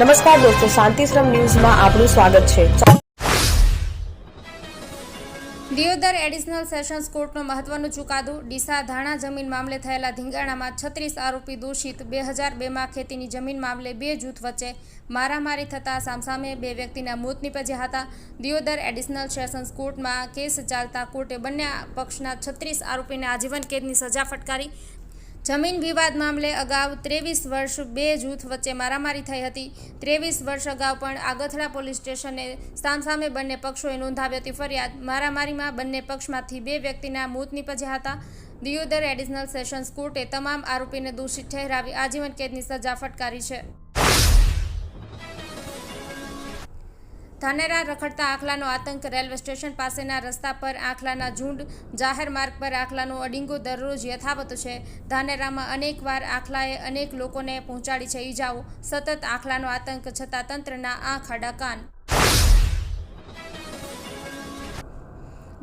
નમસ્કાર દોસ્તો શાંતિશ્રમ ન્યૂઝમાં આપનું સ્વાગત છે. દિયોદર એડિશનલ સેશન્સ કોર્ટનો મહત્વનો ચુકાદો, ડીસા ધાણા જમીન મામલે થયેલા ધીંગાણામાં છત્રીસ આરોપી દોષિત, બે હજાર બેમાં ખેતીની જમીન મામલે બે જૂથ વચ્ચે મારામારી થતાં સામસામે બે વ્યક્તિના મોત નીપજ્યા હતા. દિયોદર એડિશનલ સેશન્સ કોર્ટમાં કેસ ચાલતા કોર્ટે બંને પક્ષના છત્રીસ આરોપીને આજીવન કેદની સજા ફટકારી. જમીન વિવાદ મામલે અગાઉ ત્રેવીસ વર્ષ બે જૂથ વચ્ચે મારામારી થઈ હતી. ત્રેવીસ વર્ષ અગાઉ પણ આગથડા પોલીસ સ્ટેશને સામસામે બંને પક્ષોએ નોંધાવી હતી ફરિયાદ. મારામારીમાં બંને પક્ષમાંથી બે વ્યક્તિના મોત નીપજ્યા હતા. દિયોદર એડિશનલ સેશન્સ કોર્ટે તમામ આરોપીને દોષિત ઠહેરાવી આજીવન કેદની સજા ફટકારી છે. ધાનેરા રખડતા આખલાનો આતંક રેલવે સ્ટેશન પાસેના રસ્તા પર આખલાના ઝુંડ, જાહેર માર્ગ પર આખલાનો અડીંગો દરરોજ યથાવત છે. ધાનેરામાં અનેકવાર આખલાએ અનેક લોકોને પહોંચાડી છે. ઈજાઓ, સતત આખલાનો આતંક છતાં તંત્રના આંખ આડા કાન.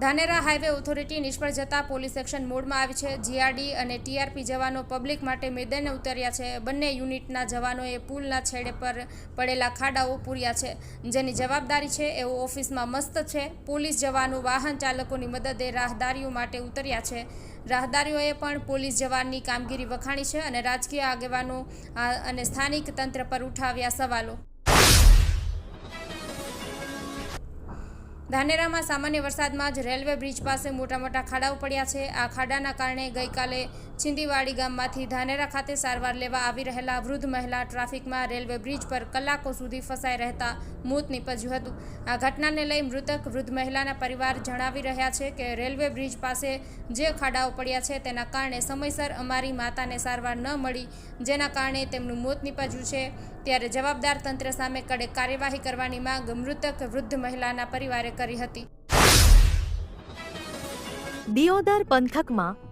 ધાનેરા હાઈવે ઓથોરિટી નિષ્ફળ જતા પોલીસ એક્શન મોડમાં આવી છે. જીઆરડી અને ટીઆરપી જવાનો પબ્લિક માટે મેદાને ઉતર્યા છે. બંને યુનિટના જવાનોએ પુલના છેડે પર પડેલા ખાડાઓ પૂર્યા છે. જેની જવાબદારી છે એવો ઓફિસમાં મસ્ત છે. પોલીસ જવાનો વાહન ચાલકોની મદદે રાહદારીઓ માટે ઉતર્યા છે. રાહદારીઓએ પણ પોલીસ જવાનની કામગીરી વખાણી છે અને રાજકીય આગેવાનો અને સ્થાનિક તંત્ર પર ઉઠાવ્યા સવાલો. ધાનેરામાં સામાન્ય વરસાદમાં જ રેલવે બ્રિજ પાસે મોટા મોટા ખાડાઓ પડ્યા છે. આ ખાડાના કારણે ગઈકાલે છિંદીવાડી ગામમાંથી ધાનેરા ખાતે સારવાર લેવા આવી રહેલા વૃદ્ધ મહિલા ટ્રાફિકમાં રેલવે બ્રિજ પર કલાકો સુધી ફસાઈ રહેતા મોત નીપજ્યું હતું. આ ઘટનાને લઈ મૃતક વૃદ્ધ મહિલાના પરિવાર જણાવી રહ્યા છે કે રેલવે બ્રિજ પાસે જે ખાડાઓ પડ્યા છે તેના કારણે સમયસર અમારી માતાને સારવાર ન મળી, જેના કારણે તેમનું મોત નીપજ્યું છે. ત્યારે જવાબદાર તંત્ર સામે કડક કાર્યવાહી કરવાની માંગ મૃતક વૃદ્ધ મહિલાના પરિવારે કરી હતી. દિયોદર પંથકમાં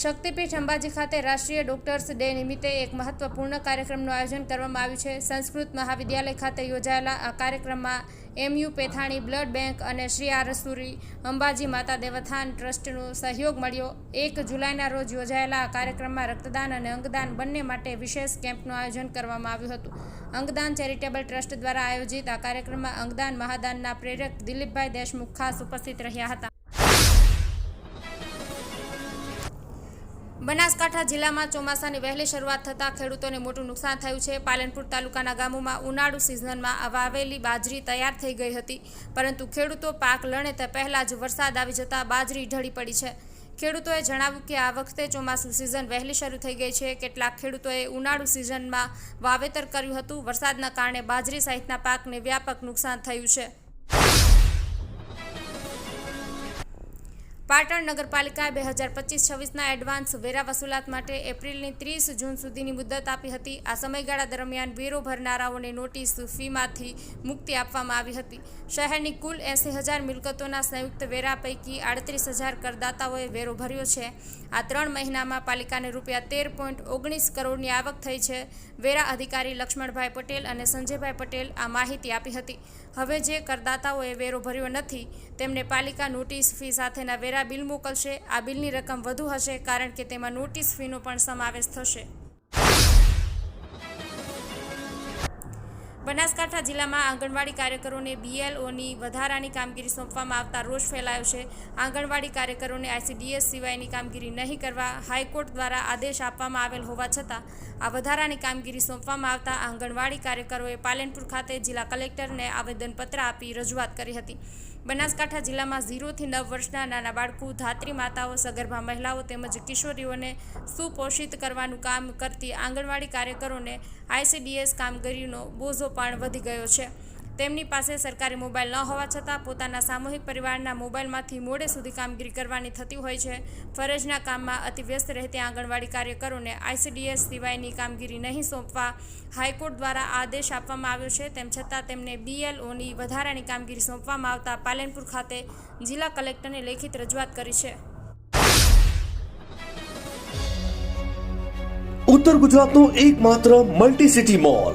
શક્તિપીઠ અંબાજી ખાતે રાષ્ટ્રીય ડોક્ટર્સ ડે નિમિત્તે એક મહત્વપૂર્ણ કાર્યક્રમનું આયોજન કરવામાં આવ્યું છે. સંસ્કૃત મહાવિદ્યાલય ખાતે યોજાયેલા આ કાર્યક્રમમાં એમયુ પેથાણી, બ્લડ બેંક અને શ્રી આરસુરી અંબાજી માતા દેવથાન ટ્રસ્ટનો સહયોગ મળ્યો. એક જુલાઈના રોજ યોજાયેલા આ કાર્યક્રમમાં રક્તદાન અને અંગદાન બંને માટે વિશેષ કેમ્પનું આયોજન કરવામાં આવ્યું હતું. અંગદાન ચેરિટેબલ ટ્રસ્ટ દ્વારા આયોજિત આ કાર્યક્રમમાં અંગદાન મહાદાનના પ્રેરક દિલીપભાઈ દેશમુખ ખાસ ઉપસ્થિત રહ્યા હતા. બનાસકાંઠા જિલ્લામાં ચોમાસાની વહેલી શરૂઆત થતાં ખેડૂતોને મોટું નુકસાન થયું છે. પાલનપુર તાલુકાના ગામોમાં ઉનાળુ સિઝનમાં વાવેલી બાજરી તૈયાર થઈ ગઈ હતી. પરંતુ ખેડૂતો પાક લણે તે પહેલાં જ વરસાદ આવી જતાં બાજરી ઢળી પડી છે. ખેડૂતોએ જણાવ્યું કે આ વખતે ચોમાસું સિઝન વહેલી શરૂ થઈ ગઈ છે. કેટલાક ખેડૂતોએ ઉનાળુ સિઝનમાં વાવેતર કર્યું હતું. વરસાદના કારણે બાજરી સહિતના પાકને વ્યાપક નુકસાન થયું છે. પાટણ નગરપાલિકાએ બે હજાર પચીસ છવ્વીસના એડવાન્સ વેરા વસૂલાત માટે એપ્રિલની ત્રીસ જૂન સુધીની મુદત આપી હતી. આ સમયગાળા દરમિયાન વેરો ભરનારાઓને નોટિસ ફીમાંથી મુક્તિ આપવામાં આવી હતી. શહેરની કુલ એંસી હજાર મિલકતોના સંયુક્ત વેરા પૈકી આડત્રીસ હજાર કરદાતાઓએ વેરો ભર્યો છે. આ ત્રણ મહિનામાં પાલિકાને રૂપિયા તેર પોઈન્ટ ઓગણીસ કરોડની આવક થઈ છે. વેરા અધિકારી લક્ષ્મણભાઈ પટેલ અને સંજયભાઈ પટેલ આ માહિતી આપી હતી. હવે જે કરદાતાઓએ વેરો ભર્યો નથી, તેમને પાલિકા નોટિસ ફી સાથેના વેરા બિલ મોકલશે. આ બિલની રકમ વધુ હશે કારણ કે તેમાં નોટિસ ફીનો પણ સમાવેશ થશે. બનાસકાંઠા જિલ્લામાં આંગણવાડી કાર્યકરોને બીએલઓની વધારાની કામગીરી સોંપવામાં આવતા રોષ ફેલાયો છે. આંગણવાડી કાર્યકરોને આઈસીડીએસ સિવાયની કામગીરી નહીં કરવા હાઈકોર્ટ દ્વારા આદેશ આપવામાં આવેલ હોવા છતાં, આ વધારાની કામગીરી સોંપવામાં આવતા આંગણવાડી કાર્યકરોએ પાલનપુર ખાતે જિલ્લા કલેક્ટરને આવેદનપત્ર આપી રજૂઆત કરી હતી. બનાસકાંઠા જિલ્લામાં ઝીરોથી નવ વર્ષના નાના બાળકો, ધાત્રી માતાઓ, સગર્ભા મહિલાઓ તેમજ કિશોરીઓને સુપોષિત કરવાનું કામ કરતી આંગણવાડી કાર્યકરોને આઈસીડીએસ કામગીરીનો બોજો પણ વધી ગયો છે. તેમની પાસે સરકારી મોબાઈલ ન હોવા છતાં પોતાના સામૂહિક પરિવારના મોબાઈલમાંથી મોડે સુધી કામગીરી કરવાની થતી હોય છે. ફરજના કામમાં અતિ વ્યસ્ત રહેતી આંગણવાડી કાર્યકરોને આઈસીડીએસ સિવાયની કામગીરી નહીં સોંપવા હાઈકોર્ટ દ્વારા આદેશ આપવામાં આવ્યો છે. તેમ છતાં તેમને બીએલઓની વધારાની કામગીરી સોંપવામાં આવતા પાલનપુર ખાતે જિલ્લા કલેક્ટરને લેખિત રજૂઆત કરી છે. ઉત્તર ગુજરાતનો એકમાત્ર multi city mall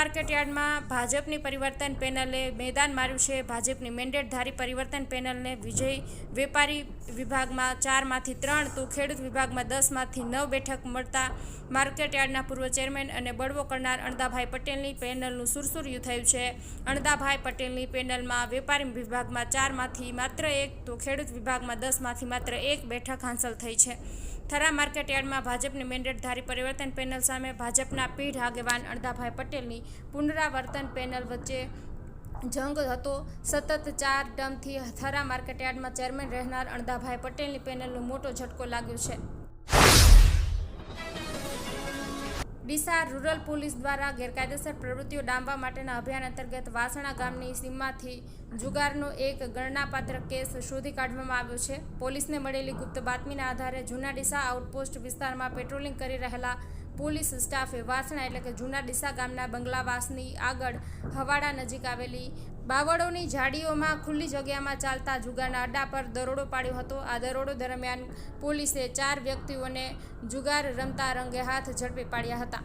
માર્કેટયાર્ડમાં ભાજપની પરિવર્તન પેનલે મેદાન માર્યું છે. ભાજપની મેન્ડેટધારી પરિવર્તન પેનલને વિજય વેપારી વિભાગમાં ચારમાંથી ત્રણ તો ખેડૂત વિભાગમાં દસમાંથી નવ બેઠક મળતા માર્કેટયાર્ડના પૂર્વ ચેરમેન અને બળવો કરનાર અણદાભાઈ પટેલની પેનલનું સુરસુર્યું થયું છે. અણદાભાઈ પટેલની પેનલમાં વેપારી વિભાગમાં ચારમાંથી માત્ર એક તો ખેડૂત વિભાગમાં દસમાંથી માત્ર એક બેઠક હાંસલ થઈ છે. થરા માર્કેટયાર્ડમાં ભાજપની મેન્ડેટધારી પરિવર્તન પેનલ સામે ભાજપના પીઢ આગેવાન અણદાભાઈ પટેલની પુનરાવર્તન પેનલ વચ્ચે જંગ હતો. સતત ચાર ડમથી થરા માર્કેટયાર્ડમાં ચેરમેન રહેનાર અણદાભાઈ પટેલની પેનલનો મોટો ઝટકો લાગ્યો છે. ડીસા રૂરલ પોલીસ દ્વારા ગેરકાયદેસર પ્રવૃત્તિઓ ડામવા માટેના અભિયાન અંતર્ગત વાસણા ગામની સીમમાંથી જુગારનો એક ગણનાપાત્ર કેસ શોધી કાઢવામાં આવ્યો છે. પોલીસને મળેલી ગુપ્ત બાતમીના આધારે જૂના ડીસા આઉટપોસ્ટ વિસ્તારમાં પેટ્રોલિંગ કરી રહેલા પોલીસ સ્ટાફે વાસણા એટલે કે જૂના ડીસા ગામના બંગલાવાસની આગળ હવાડા નજીક આવેલી બાવળોની ઝાડીઓમાં ખુલ્લી જગ્યામાં ચાલતા જુગારના અડ્ડા પર દરોડો પાડ્યો હતો. આ દરોડો દરમિયાન પોલીસે ચાર વ્યક્તિઓને જુગાર રમતા રંગે હાથ ઝડપી પાડ્યા હતા.